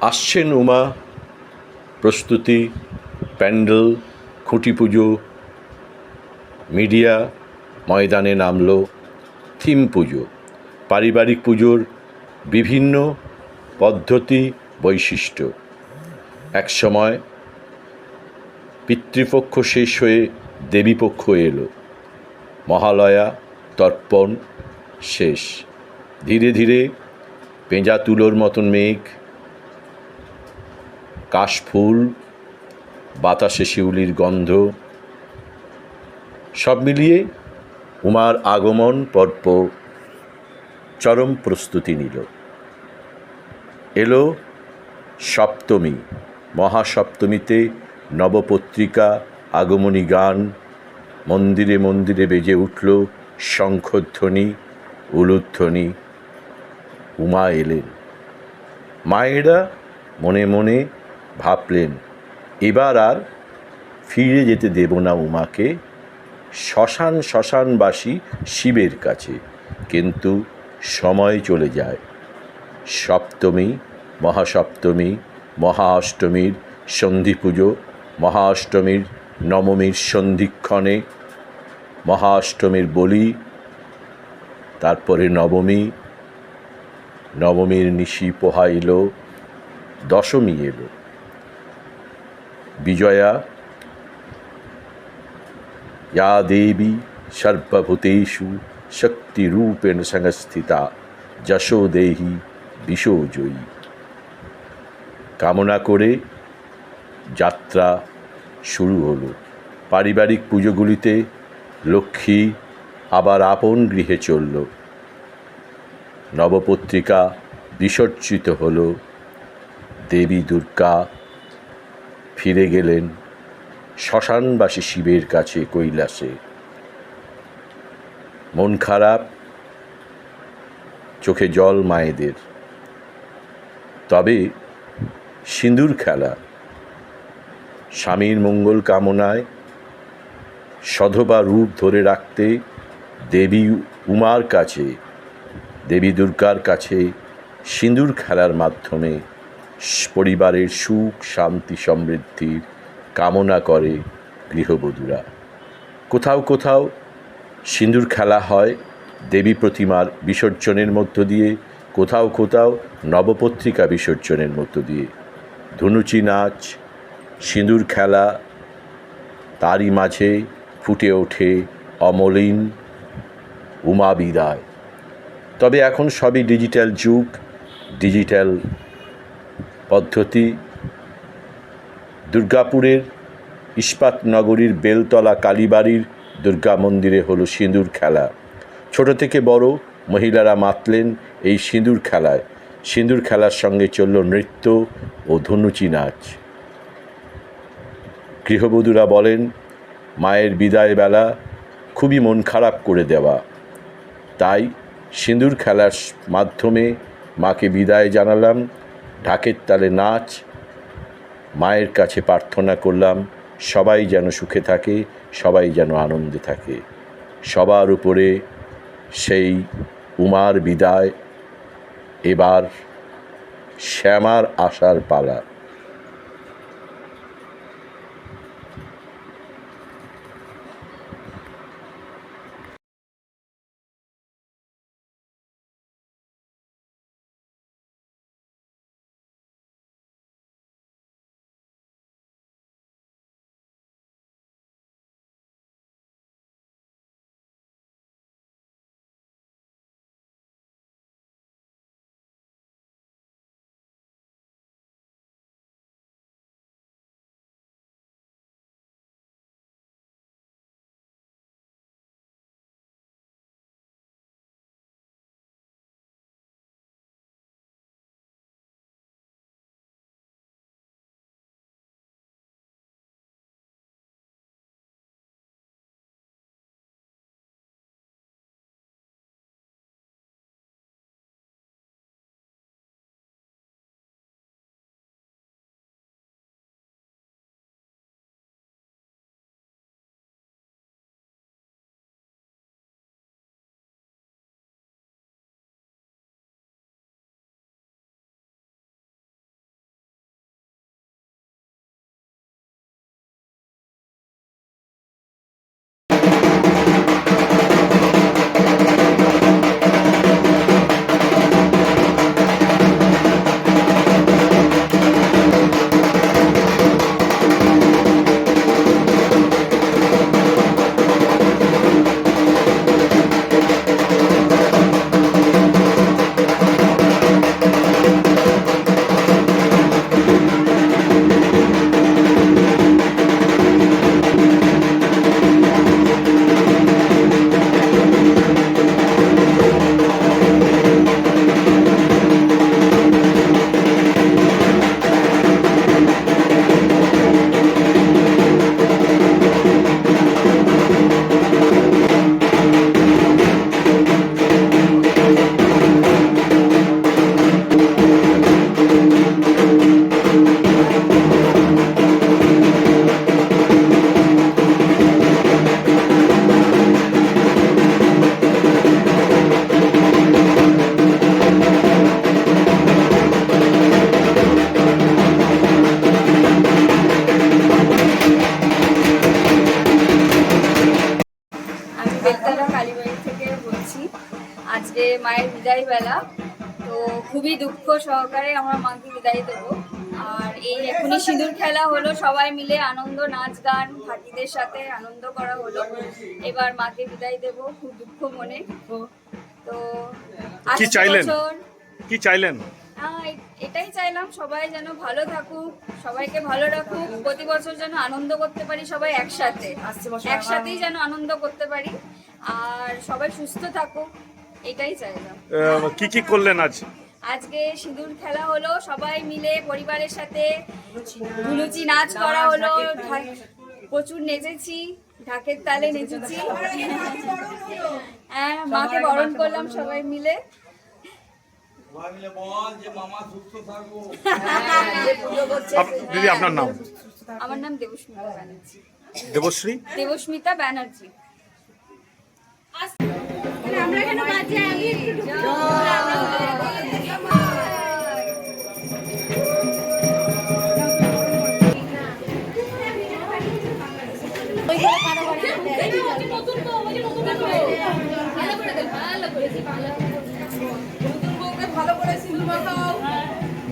আসছেন উমা প্রস্তুতি, প্যান্ডেল, খুঁটি পুজো, মিডিয়া, ময়দানে নামলো, থিম পুজো, পারিবারিক পুজোর বিভিন্ন পদ্ধতি, বৈশিষ্ট্য। একসময় পিতৃপক্ষ শেষ হয়ে দেবীপক্ষ এলো। মহালয়া, তর্পণ শেষ। ধীরে ধীরে পেঁজা তুলোর মতন মেঘ কাশফুল বাতাসে শিউলির গন্ধ, সব মিলিয়ে উমার আগমন পর্ব চরম প্রস্তুতি নিল। এলো সপ্তমী, মহাসপ্তমীতে নবপত্রিকা, আগমনী গান, মন্দিরে মন্দিরে বেজে উঠল শঙ্খধ্বনি, উলুধ্বনি। উমা এলেন। মায়েরা মনে মনে ভাবলেন, এবার আর ফিরে যেতে দেব না উমাকে। শ্মশান শ্মশানবাসী শিবের কাছে, কিন্তু সময় চলে যায়। সপ্তমী, মহাসপ্তমী মহা অষ্টমীর সন্ধি পুজো মহা অষ্টমীর নবমীর সন্ধিক্ষণে মহা অষ্টমীর বলি, তারপরে নবমী, নবমীর নিশি পোহাইল দশমী এলো। বিজয়া যা দেবী সর্বভূতেষু শক্তিরূপেণ সংস্থিতা যশো দেহি বিশোজয়ী। কামনা করে যাত্রা শুরু হলো। পারিবারিক পুজোগুলিতে লক্ষ্মী আবার আপন গৃহে চলল। নবপত্রিকা বিসর্জিত হল। দেবী দুর্গা ফিরে গেলেন শ্মশানবাসী শিবের কাছে কৈলাসে। মন খারাপ, চোখে জল মায়েদের। তবে সিঁদুর খেলা, স্বামীর মঙ্গল কামনায় সধবা রূপ ধরে রাখতে দেবী উমার কাছে, দেবী দুর্গার কাছে সিঁদুর খেলার মাধ্যমে পরিবারের সুখ, শান্তি, সমৃদ্ধির কামনা করে গৃহবধূরা। কোথাও কোথাও সিঁদুর খেলা হয় দেবী প্রতিমার বিসর্জনের মধ্য দিয়ে, কোথাও কোথাও নবপত্রিকা বিসর্জনের মধ্য দিয়ে। ধনুচি নাচ, সিঁদুর খেলা, তারই মাঝে ফুটে ওঠে অমলিন উমা বিদায়। তবে এখন সবই ডিজিটাল যুগ, ডিজিটাল পদ্ধতি, দুর্গাপুরের ইস্পাত নগরীর বেলতলা কালীবাড়ির দুর্গা মন্দিরে হলো সিঁদুর খেলা। ছোট থেকে বড় মহিলারা মাতলেন এই সিঁদুর খেলায়। সিঁদুর খেলার সঙ্গে চলল নৃত্য ও ধনুচি নাচ। গৃহবধূরা বলেন, মায়ের বিদায় বেলা খুবই মন খারাপ করে দেওয়া। তাই সিঁদুর খেলার মাধ্যমে মাকে বিদায় জানালাম ঢাকের তালে নাচ, মায়ের কাছে প্রার্থনা করলাম, সবাই যেন সুখে থাকে, সবাই যেন আনন্দে থাকে। সবার উপরে সেই উমার বিদায়, এবার শ্যামার আশার পালা। মায়ের বিদায় বেলা তো খুবই দুঃখ সহকারে আমরা মাকে বিদায় দেবো। আর এই এখনই সিঁদুর খেলা হলো সবাই মিলে আনন্দ নাচ গান ভাতিদের সাথে আনন্দ করা হলো। এবার মাকে বিদায় দেব খুব দুঃখ মনে। তো কি চাইলেন? বছর কি চাইলেন? এটাই চাইলাম সবাই যেন ভালো থাকুক সবাইকে ভালো রাখুক প্রতি বছর যেন আনন্দ করতে পারি সবাই একসাথে। একসাথেই যেন আনন্দ করতে পারি। আর সবাই সুস্থ থাকুক। এটাই চাইলাম কি কি করলেন আজ? আজকে সিঁদুর খেলা হলো সবাই মিলে পরিবারের সাথে ধুলুচি নাচ করা হলো প্রচুর নেচেছি ঢাকের তালে নেচেছি। হ্যাঁ মাকে বরণ করলাম সবাই মিলে। দিদি আপনার নাম? আমার নাম দেবস্মিতা ব্যানার্জি। দেবশ্রী? দেবস্মিতা ব্যানার্জি।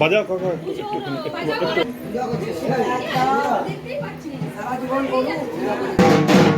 বাজাও কাকা একটুখানি, একটু একটু জীবন করুক